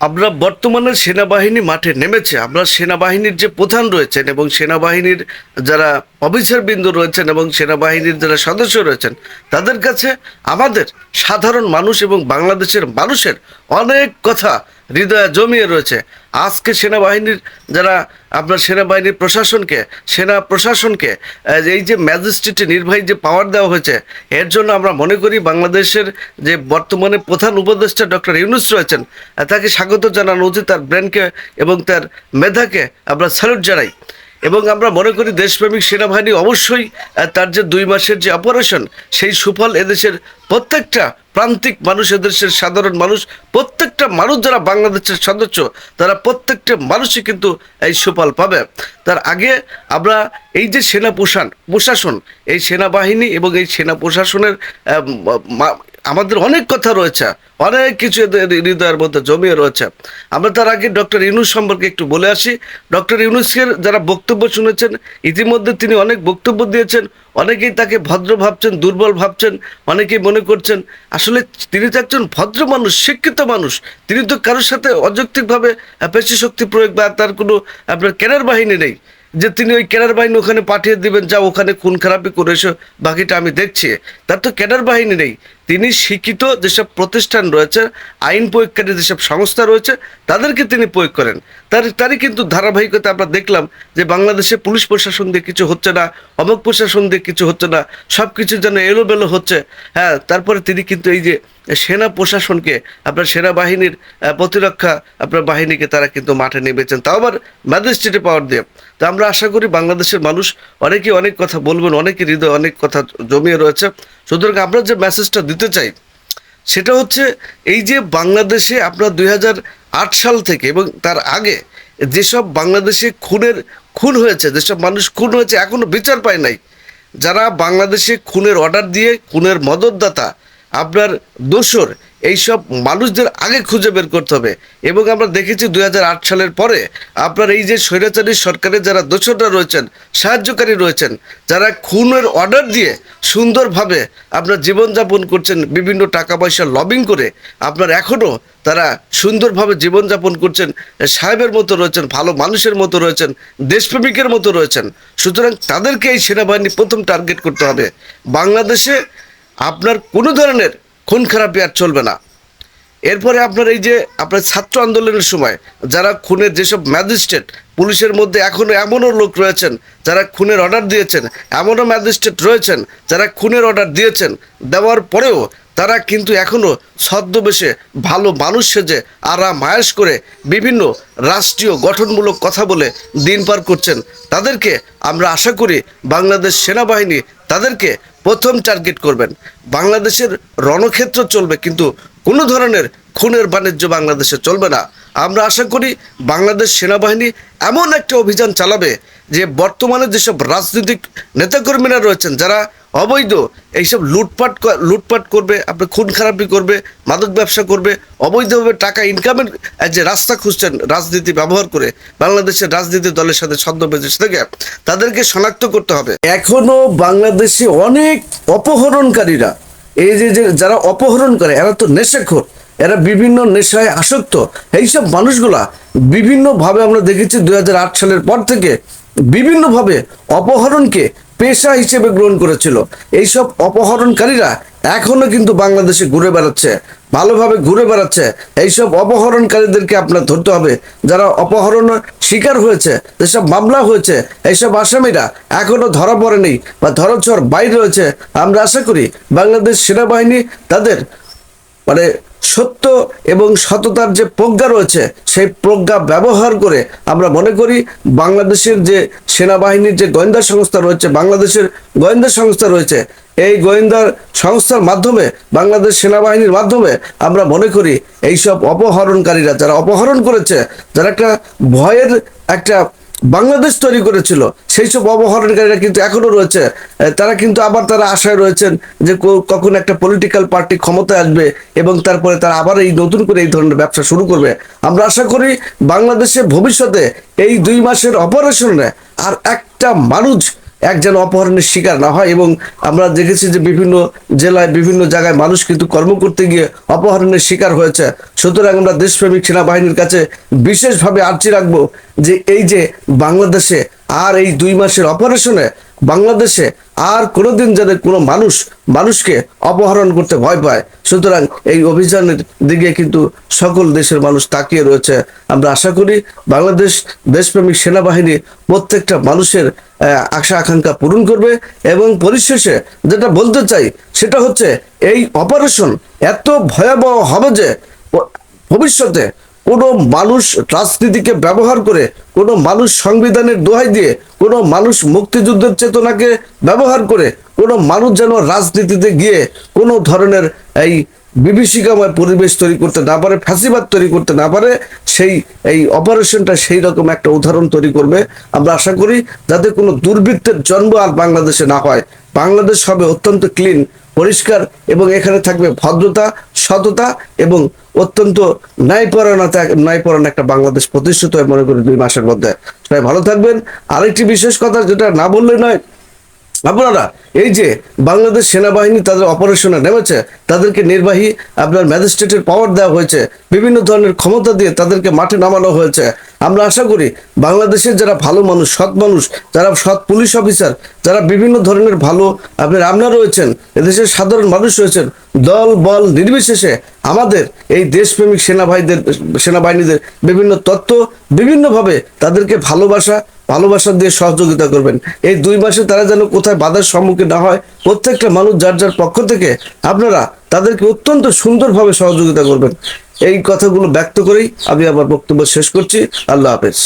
আমরা বর্তমানে সেনাবাহিনী মাঠে নেমেছে। আমরা সেনাবাহিনীর যে প্রধান রয়েছেন এবং সেনাবাহিনীর যারা অফিসার বিন্দু রয়েছেন এবং সেনাবাহিনীর যারা সদস্য রয়েছেন, তাদের কাছে আমাদের সাধারণ মানুষ এবং বাংলাদেশের মানুষের অনেক কথা হৃদয়ে জমিয়ে রয়েছে। আজকে সেনাবাহিনীর যারা আপনার সেনাবাহিনীর প্রশাসনকে, সেনা প্রশাসনকে এই যে ম্যাজিস্ট্রেটে নির্বাহী যে পাওয়ার দেওয়া হয়েছে, এর জন্য আমরা মনে করি বাংলাদেশের যে বর্তমানে প্রধান উপদেষ্টা ডক্টর ইউনুস রয়েছেন তাকে স্বাগত জানানো উচিত তার ব্রেনকে এবং তার মেধাকে আমরা স্যালুট জানাই। এবং আমরা মনে করি দেশপ্রেমিক সেনাবাহিনী অবশ্যই তার যে দুই মাসের যে অপারেশন সেই সুফল এদেশের প্রত্যেকটা প্রান্তিক মানুষ, এদেশের সাধারণ মানুষ, প্রত্যেকটা মানুষ যারা বাংলাদেশের সদস্য, তারা প্রত্যেকটা মানুষই কিন্তু এই সুফল পাবে। তার আগে আমরা এই যে সেনা প্রশাসন প্রশাসন এই সেনাবাহিনী এবং এই সেনা প্রশাসনের আমাদের অনেক কথা রয়েছে, অনেক কিছু এদের হৃদয়ের মধ্যে জমিয়ে রয়েছে। আমরা তার আগে ডক্টর ইউনুস সম্পর্কে একটু বলে আসি। ডক্টর ইউনুসের যারা বক্তব্য শুনেছেন, ইতিমধ্যে তিনি অনেক বক্তব্য দিয়েছেন, অনেকেই তাকে ভদ্র ভাবছেন, দুর্বল ভাবছেন, অনেকেই মনে করছেন, আসলে তিনি তো একজন ভদ্র মানুষ, শিক্ষিত মানুষ। তিনি তো কারোর সাথে অযৌক্তিকভাবে পেশি শক্তি প্রয়োগ বা তার কোনো, আপনার ক্যাডার বাহিনী নেই। যে তিনি ওই ক্যাডার বাহিনী ওখানে পাঠিয়ে দিবেন, যা ওখানে খুন খারাপি করে বাকিটা আমি দেখছি। তার তো ক্যাডার বাহিনী নেই। তিনি শিক্ষিত যেসব প্রতিষ্ঠান রয়েছে, আইন প্রয়োগকারী যেসব সংস্থা রয়েছে, তাদেরকে তিনি প্রয়োগ করেন। তার, তারই কিন্তু ধারাবাহিকতা আমরা দেখলাম যে বাংলাদেশে পুলিশ প্রশাসন দিয়ে কিছু হচ্ছে না, অমক প্রশাসন দিয়ে কিছু হচ্ছে না সব কিছু যেন এলোমেলো হচ্ছে। হ্যাঁ তারপরে তিনি কিন্তু এই যে সেনা প্রশাসনকে, আপনার সেনাবাহিনীর প্রতিরক্ষা, আপনার বাহিনীকে তারা কিন্তু মাঠে নেমেছেন। তাও আবার ম্যাজিস্ট্রেটে পাওয়ার দিয়ে। তো আমরা আশা করি বাংলাদেশের মানুষ অনেকেই অনেক কথা বলবেন, অনেকের হৃদয় অনেক কথা জমিয়ে রয়েছে। সুতরাং আমরা যে মেসেজটা দিতে চাই, সেটা হচ্ছে এই যে বাংলাদেশে আপনার দুই সাল থেকে এবং তার আগে যেসব বাংলাদেশে খুনের খুন হয়েছে, যেসব মানুষ খুন হয়েছে এখনও বিচার পায় নাই, যারা বাংলাদেশে খুনের অর্ডার দিয়ে, খুনের মদতদাতা, আপনার দোসর এইসব মানুষদের আগে খুঁজে বের করতে হবে। এবং আমরা দেখেছি দু হাজার আট সালের পরে আপনার এই যে স্বৈরাচারী সরকারের যারা দোসররা রয়েছেন, সাহায্যকারী রয়েছেন, যারা খুনের অর্ডার দিয়ে সুন্দরভাবে আপনার জীবনযাপন করছেন, বিভিন্ন টাকা পয়সা লবিং করে আপনার এখনও তারা সুন্দরভাবে জীবনযাপন করছেন, সাহেবের মতো রয়েছেন, ভালো মানুষের মতো রয়েছেন, দেশপ্রেমিকের মতো রয়েছেন। সুতরাং তাদেরকে এই সেনাবাহিনী প্রথম টার্গেট করতে হবে। বাংলাদেশে আপনার কোনো ধরনের খুন খারাপি আর চলবে না। এরপরে আপনার এই যে আপনার ছাত্র আন্দোলনের সময় যারা খুনের যেসব ম্যাজিস্ট্রেট, পুলিশের মধ্যে এখনও এমনও লোক রয়েছেন যারা খুনের অর্ডার দিয়েছেন, এমনও ম্যাজিস্ট্রেট রয়েছেন যারা খুনের অর্ডার দিয়েছেন, দেওয়ার পরেও তারা কিন্তু এখনও ছদ্মবেশে ভালো মানুষ সেজে আরাম আয়েস করে বিভিন্ন রাষ্ট্রীয় গঠনমূলক কথা বলে দিন পার করছেন। তাদেরকে আমরা আশা করি বাংলাদেশ সেনাবাহিনী তাদেরকে প্রথম টার্গেট করবেন। বাংলাদেশের রণক্ষেত্র চলবে, কিন্তু কোনো ধরনের খুনের বাণিজ্য বাংলাদেশে চলবে না। আমরা আশা করি বাংলাদেশ সেনাবাহিনী এমন একটা অভিযান চালাবে যে বর্তমানে যেসব রাজনৈতিক নেতাকর্মীরা রয়েছেন, যারা অবৈধ এইসব লুটপাট লুটপাট করবে আপনার খুন খারাপি করবে, মাদক ব্যবসা করবে, অবৈধভাবে টাকা ইনকামের যে রাস্তা খুঁজছেন রাজনীতি ব্যবহার করে, বাংলাদেশের রাজনীতি দলের সাথে ছদ্মবেশ থেকে তাদেরকে শনাক্ত করতে হবে। এখনও বাংলাদেশে অনেক অপহরণকারীরা, এই যে যারা অপহরণ করে, এরা তো নেশাখোর। এরা বিভিন্ন নেশায় আসক্ত। এইসব মানুষগুলা বিভিন্নভাবে আমরা দেখেছি দু হাজার আট সালের পর থেকে বিভিন্নভাবে অপহরণকে পেশা হিসেবে গ্রহণ করেছিল। এইসব অপহরণকারীরা এখনও কিন্তু বাংলাদেশে ঘুরে বেড়াচ্ছে, ভালোভাবে ঘুরে বেড়াচ্ছে। এইসব অপহরণকারীদেরকে আপনার ধরতে হবে। যারা অপহরণ শিকার হয়েছে, যেসব মামলা হয়েছে, এইসব আসামিরা এখনও ধরা পড়েনি বা ধরাছোঁয়ার বাইরে রয়েছে। আমরা আশা করি বাংলাদেশ সেনাবাহিনী তাদের মানে সত্য এবং সততার যে প্রজ্ঞা রয়েছে, সেই প্রজ্ঞা ব্যবহার করে আমরা মনে করি বাংলাদেশের যে সেনাবাহিনীর যে গোয়েন্দা সংস্থা রয়েছে, বাংলাদেশের গোয়েন্দা সংস্থা রয়েছে, এই গোয়েন্দা সংস্থার মাধ্যমে, বাংলাদেশ সেনাবাহিনীর মাধ্যমে আমরা মনে করি এইসব অপহরণকারীরা, যারা অপহরণ করেছে, যারা একটা ভয়ের একটা বাংলাদেশ তৈরি করেছিল। সেই সব অপহরণকারীরা কিন্তু এখনও রয়েছে। তারা কিন্তু আবার তারা আশায় রয়েছেন যে কখন একটা পলিটিক্যাল পার্টি ক্ষমতায় আসবে এবং তারপরে তারা আবার এই নতুন করে এই ধরনের ব্যবসা শুরু করবে। আমরা আশা করি বাংলাদেশে ভবিষ্যতে এই দুই মাসের অপারেশনে আর একটা মানুষ এক যেন অপহরণের শিকার না হয় এবং আমরা দেখেছি যে বিভিন্ন জেলায়, বিভিন্ন জায়গায় মানুষ কিন্তু কর্ম করতে গিয়ে অপহরণের শিকার হয়েছে। সুতরাং আমরা দেশপ্রেমিক সেনাবাহিনীর কাছে বিশেষভাবে আর্জি রাখব যে এই যে বাংলাদেশে আর এই দুই মাসের অপারেশনে বাংলাদেশে আর কোনোদিন যেন কোনো মানুষ, মানুষকে অপহরণ করতে ভয় পায়। সুতরাং এই অভিযানের দিকে কিন্তু সকল দেশের মানুষ তাকিয়ে রয়েছে। আমরা আশা করি বাংলাদেশ দেশপ্রেমিক সেনাবাহিনী প্রত্যেকটা মানুষের আশা, আকাঙ্ক্ষা পূরণ করবে এবং পরিশেষে যেটা বলতে চাই সেটা হচ্ছে এই অপারেশন এত ভয়াবহ হবে যে ভবিষ্যতে কোনো মানুষ রাজনীতিকে ব্যবহার করে, কোনো মানুষ সংবিধানের দোহাই দিয়ে, কোনো মানুষ মুক্তিযুদ্ধের চেতনাকে ব্যবহার করে, কোনো মানুষ যেন রাজনীতিতে গিয়ে কোনো ধরনের এই বিভীষিকাময় পরিবেশ তৈরি করতে না পারে, ফ্যাসিবাদ তৈরি করতে না পারে, সেই, এই অপারেশনটা সেই রকম একটা উদাহরণ তৈরি করবে। আমরা আশা করি যাতে কোনো দুর্বৃত্তের জন্ম আর বাংলাদেশে না হয়। বাংলাদেশ হবে অত্যন্ত ক্লিন পরিষ্কার এবং এখানে থাকবে ভদ্রতা, সততা এবং অত্যন্ত ন্যায়পরায়ণতা, ন্যায়পরায়ণ একটা বাংলাদেশ প্রতিষ্ঠিত হয় মনে করি দুই মাসের মধ্যে। সবাই ভালো থাকবেন। আরেকটি বিশেষ কথা যেটা না বললে নয়, আপনারা এই যে বাংলাদেশ সেনাবাহিনী তাদের অপারেশনে নেমেছে, তাদেরকে নির্বাহী আপনার ম্যাজিস্ট্রেটের পাওয়ার দেওয়া হয়েছে, বিভিন্ন ধরনের ক্ষমতা দিয়ে তাদেরকে মাঠে নামানো হয়েছে। আমরা আশা করি বাংলাদেশের যারা ভালো মানুষ, সৎ মানুষ, যারা সৎ পুলিশ অফিসার যারা বিভিন্ন ধরনের ভালো আপনার আপনারা রয়েছেন, এদেশের সাধারণ মানুষ রয়েছেন, দল, বল নির্বিশেষে আমাদের এই দেশপ্রেমিক সেনাবাহিনীদের সেনাবাহিনীদের বিভিন্ন তত্ত্ব বিভিন্নভাবে তাদেরকে ভালোবাসা ভালোবাসা দিয়ে সহযোগিতা করবেন। এই দুই মাসে তারা যেন কোথায় বাধার সম্মুখীন না হয়, প্রত্যেকটা মানুষ যার যার পক্ষ থেকে আপনারা তাদেরকে অত্যন্ত সুন্দরভাবে সহযোগিতা করবেন। এই কথাগুলো ব্যক্ত করেই আমি আমার বক্তব্য শেষ করছি। আল্লাহ হাফেজ।